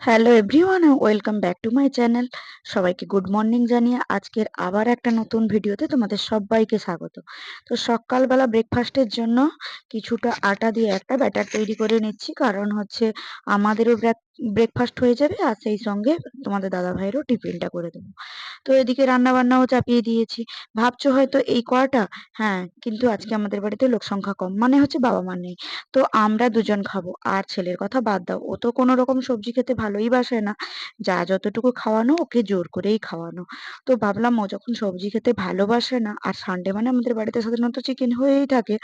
Hello everyone welcome back to my channel সবাইকে good morning জানিয়ে আজকের আবার একটা নতুন ভিডিওতে তোমাদের সবাইকে স্বাগত। তো সকালবেলা ব্রেকফাস্টের জন্য কিছুটা আটা দিয়ে একটা ব্যাটার তৈরি করে নিচ্ছি। কারণ হচ্ছে আমাদেরও ব্রেকফাস্ট হয়ে যাবে আর সেই সঙ্গে তোমাদের দাদা ভাইয়েরও টিফিনটা করে দেবো। তো এদিকে রান্না বান্নাও চাপিয়ে দিয়েছি। ভাবছ হয়তো এই কয়টা হ্যাঁ কিন্তু আজকে আমাদের বাড়িতে লোক সংখ্যা কম। মানে হচ্ছে বাবা মা নেই। তো আমরা দুজন খাব, আর ছেলের কথা বাদ দাও। ও তো কোনো রকম সবজি খেতে ভালোই বাসে না। যা যতটুকু খাওয়ানো, ওকে জোর করেই খাওয়ানো। তো ভাবলাম ও যখন সবজি খেতে ভালোবাসে না, আর সানডে মানে আমাদের বাড়িতে সাধারণত চিকেন হয়েই থাকে,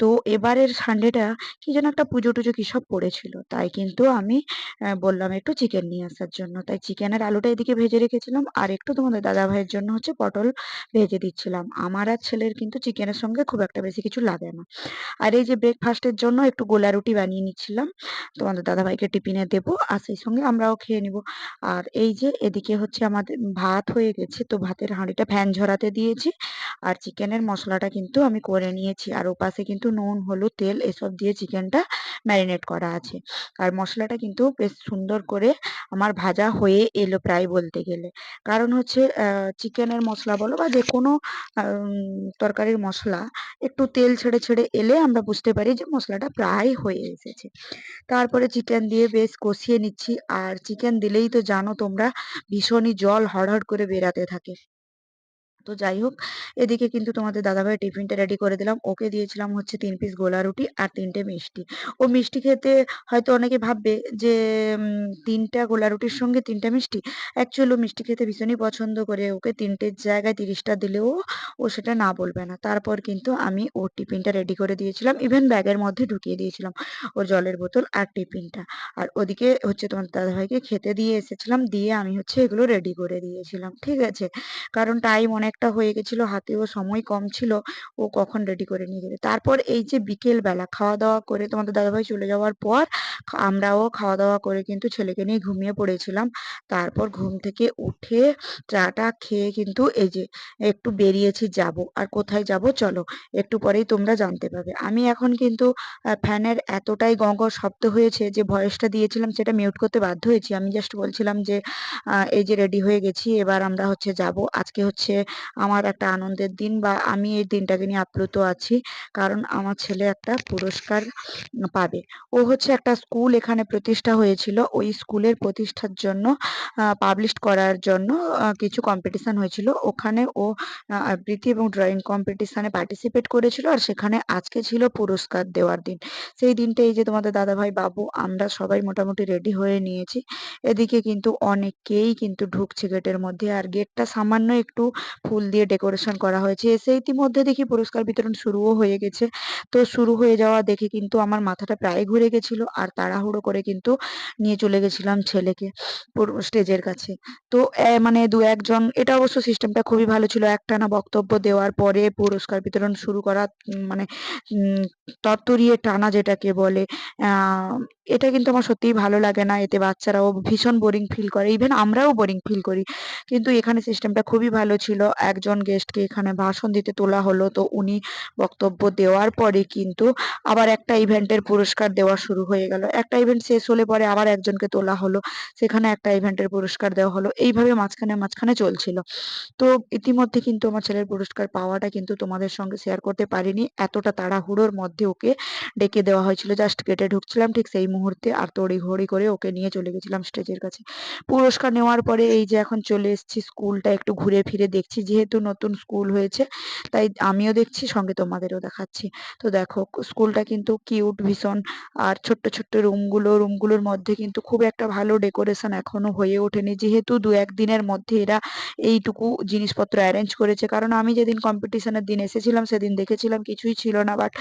তো এবারের সানডেটা কি যেন একটা পুজো টুজো কি সব পড়েছিল। তাই কিন্তু আমি বললাম একটু চিকেন নিয়ে আসার জন্য। তাই চিকেনের আলুটা এদিকে ভেজে রেখেছিলাম, আর একটু তোমাদের দাদা ভাইয়ের জন্য হচ্ছে পটল ভেজে দিচ্ছিলাম। আমার আর ছেলের কিন্তু চিকেনের সঙ্গে খুব একটা বেশি কিছু লাগে না। আর এই যে ব্রেকফাস্টের জন্য একটু গোলা রুটি বানিয়ে নিচ্ছিলাম। তোমাদের দাদা দাদাভাইকে টিফিনে দেবো, আর সেই সঙ্গে আমরাও খেয়ে নিব। আর এই যে এদিকে হচ্ছে আমাদের ভাত হয়ে গেছে, তো ভাতের হাঁড়িটা ফ্যান ঝরাতে দিয়েছি। আর চিকেনের মশলাটা কিন্তু আমি করে নিয়েছি। আর ওপাশে কিন্তু নুন, হলুদ, তেল এসব দিয়ে চিকেনটা ম্যারিনেট করা আছে। আর মশলাটা কিন্তু বেশ সুন্দর করে আমার ভাজা হয়ে এলো প্রায় বলতে গেলে। কারণ হচ্ছে চিকেনের মশলা বলো বা যে কোনো তরকারির মশলা, একটু তেল ছেড়ে ছেড়ে এলে আমরা বুঝতে পারি যে মশলাটা প্রায় হয়ে এসেছে। তারপরে চিকেন দিয়ে বেশ কষিয়ে নিচ্ছি। আর চিকেন দিলেই তো জানো তোমরা ভীষণই জল হড়হড় করে বেরাতে থাকে। তো যাই হোক, এদিকে কিন্তু তোমাদের দাদাভাই টিফিনটা রেডি করে দিলাম। ওকে দিয়েছিলাম হচ্ছে তিন পিস গোলা রুটি আর তিনটে মিষ্টি। ও মিষ্টি খেতে হয়তো অনেকে ভাববে যে তিনটা গোলা রুটির সঙ্গে তিনটা মিষ্টি? অ্যাকচুয়ালি মিষ্টি খেতে ভীষণই পছন্দ করে। ওকে তিনটের জায়গায় তিরিশটা দিলেও ও সেটা না বলবে না। তারপর কিন্তু আমি ওর টিফিনটা রেডি করে দিয়েছিলাম। ইভেন ব্যাগের মধ্যে ঢুকিয়ে দিয়েছিলাম ওর জলের বোতল আর টিফিনটা। আর ওদিকে হচ্ছে তোমার দাদাভাইকে খেতে দিয়ে এসেছিলাম। দিয়ে আমি হচ্ছে এগুলো রেডি করে দিয়েছিলাম। ঠিক আছে? কারণ টাইম অনেকটা হয়ে গেছিল, হাতেও সময় কম ছিল, ও কখন রেডি করে নিয়ে যাবে? তারপর এই যে বিকেল বেলা খাওয়া দাওয়া করে তোমাদের দাদাভাই চলে যাওয়ার পর, আমরাও খাওয়া দাওয়া করে কিন্তু ছেলেকে নিয়ে ঘুমিয়ে পড়েছিলাম। তারপর ঘুম থেকে উঠে চাটা খেয়ে কিন্তু এই যে একটু বেরিয়েছি যাব। আর কোথায় যাব চলো, একটু পরেই তোমরা জানতে পারবে আমি এখন কিন্তু ফ্যানের এতটাই গঁ গঁ শব্দ হয়েছে যে ভয়েসটা দিয়েছিলাম সেটা মিউট করতে বাধ্য হয়েছি। আমি জাস্ট বলছিলাম যে এই যে রেডি হয়ে গেছি, এবার আমরা হচ্ছে যাব। আজকে হচ্ছে আমার একটা আনন্দের দিন বা আমি এই দিনটাকে নিয়ে আপ্লুত আছি। কারণ আমার ছেলে একটা পুরস্কার পাবে। ও হচ্ছে একটা স্কুল এখানে প্রতিষ্ঠা হয়েছিল। ওই স্কুলের প্রতিষ্ঠার জন্য পাবলিশ করার জন্য কিছু কম্পিটিশন হয়েছিল। ওখানে ও আবৃত্তি এবং ড্রয়িং কম্পিটিশনে পার্টিসিপেট করেছিল আর সেখানে আজকে ছিল পুরস্কার দেওয়ার দিন। সেই দিনটা এই যে তোমাদের দাদাভাই বাবু, আমরা সবাই মোটামুটি রেডি হয়ে নিয়েছি। এদিকে কিন্তু অনেকেই কিন্তু ঢুকছে গেটের মধ্যে। আর গেটটা সামান্য একটু ফুল দিয়ে ডেকোরেশন করা হয়েছে। এসে ইতিমধ্যে দেখি পুরস্কার বিতরণ শুরুও হয়ে গেছে। তো শুরু হয়ে যাওয়া দেখে কিন্তু আমার মাথাটা প্রায় ঘুরে গেছিল আর তাড়াহুড়ো করে কিন্তু নিয়ে চলে গেছিলাম ছেলেকে স্টেজের কাছে। তো মানে দু একজন, এটা অবশ্য সিস্টেমটা খুবই ভালো ছিল। একটানা বক্তব্য দেওয়ার পরে পুরস্কার বিতরণ শুরু করা মানে তত্তরিয়ে টানা যেটাকে বলে এটা কিন্তু আমার সত্যিই ভালো লাগে না। এতে বাচ্চারাও ভীষণ বোরিং ফিল করে। ইভেন আমরাও বোরিং ফিল করি। কিন্তু এখানে সিস্টেমটা খুবই ভালো ছিল। একজন গেস্টকে এখানে ভাষণ দিতে তোলা হলো। তো উনি বক্তব্য দেওয়ার পরে কিন্তু আবার একটা ইভেন্টের পুরস্কার দেওয়া শুরু হয়ে গেল। একটা ইভেন্ট শেষ হলে পরে আবার একজনকে তোলা হলো। সেখানে একটা ইভেন্টের পুরস্কার দেওয়া হলো। এইভাবে মাঝখানে মাঝখানে চলছিল। তো ইতিমধ্যে কিন্তু আমার ছেলের পুরস্কার পাওয়াটা কিন্তু তোমাদের সঙ্গে শেয়ার করতে পারিনি। এতটা তাড়াহুড়োর মধ্যে ওকে ডেকে দেওয়া হয়েছিল। জাস্ট গেটে ঢুকছিলাম ঠিক সেই মুহূর্তে আর তড়িঘড়ি করে ওকে নিয়ে চলে গেছিলাম স্টেজের কাছে। পুরস্কার নেওয়ার পরে এই যে এখন চলে এসেছি স্কুলটা একটু ঘুরে ফিরে দেখছি যেহেতু নতুন স্কুল হয়েছে, তাই আমিও দেখছি, সঙ্গে তোমাদেরও দেখাচ্ছি। তো দেখো, স্কুলটা কিন্তু কিউট ভীষণ, আর ছোট্ট ছোট্ট রুমগুলো, রুমগুলোর মধ্যে কিন্তু খুব একটা ভালো ডেকোরেশন এখনও হয়ে ওঠেনি। যেহেতু দু একদিনের মধ্যে এরা এইটুকু জিনিসপত্র অ্যারেঞ্জ করেছে, কারণ আমি যেদিন কম্পিটিশনের দিন এসেছিলাম, সেদিন দেখেছিলাম কিছুই ছিল না, বাট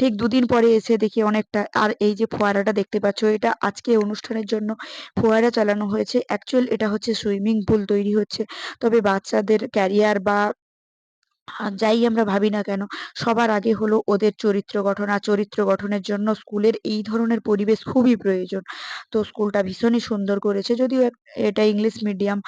ঠিক দুদিন পরে এসে দেখি অনেকটা, আর এই যে ফোয়ারাটা দেখতে পাচ্ছ, এটা আজকে অনুষ্ঠানের জন্য ফোয়ারা চালানো হয়েছে। অ্যাকচুয়াল এটা হচ্ছে সুইমিং পুল তৈরি হচ্ছে, তবে বাচ্চাদের ক্যারিয়ার বা আর যাই আমরা ভাবি না কেন, সবার আগে হলো ওদের চরিত্র গঠন, আর চরিত্র গঠনের জন্য স্কুলের এই ধরনের পরিবেশ খুবই প্রয়োজন। তো স্কুলটা ভীষণই সুন্দর করেছে, যদিও এটা ইংলিশ মিডিয়াম,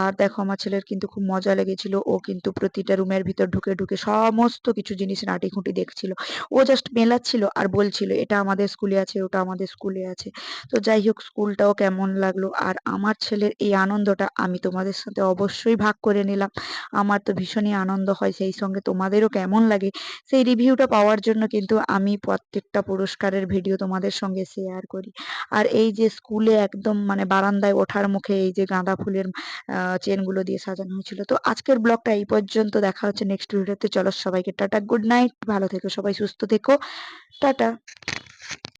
আর দেখো আমার ছেলের কিন্তু খুব মজা লেগেছিল, ও কিন্তু প্রতিটা রুমের ভিতর ঢুকে ঢুকে সমস্ত কিছু জিনিস নাটি খুঁটি দেখছিল। ও জাস্ট মেলাচ্ছিল আর বলছিল, এটা আমাদের স্কুলে আছে, ওটা আমাদের স্কুলে আছে। তো যাই হোক, স্কুলটাও কেমন লাগল, আর আমার ছেলের এই আনন্দটা আমি তোমাদের সাথে অবশ্যই ভাগ করে নিলাম। আমার তো ভীষণই আনন্দ হয় সেই সঙ্গে তোমাদেরও কেমন লাগে? সেই রিভিউটা পাওয়ার জন্য কিন্তু আমি প্রত্যেকটা পুরস্কারের ভিডিও তোমাদের সঙ্গে শেয়ার করি। আর এই যে স্কুলে একদম মানে বারান্দায় ওঠার মুখে এই যে গাঁদা ফুলের চেনগুলো দিয়ে সাজানো হয়েছিল। তো আজকের ব্লগটা এই পর্যন্ত। দেখা হচ্ছে নেক্সট ভিডিওতে চলো সবাইকে টাটা। গুড নাইট ভালো থেকো। সবাই সুস্থ থেকো। টাটা।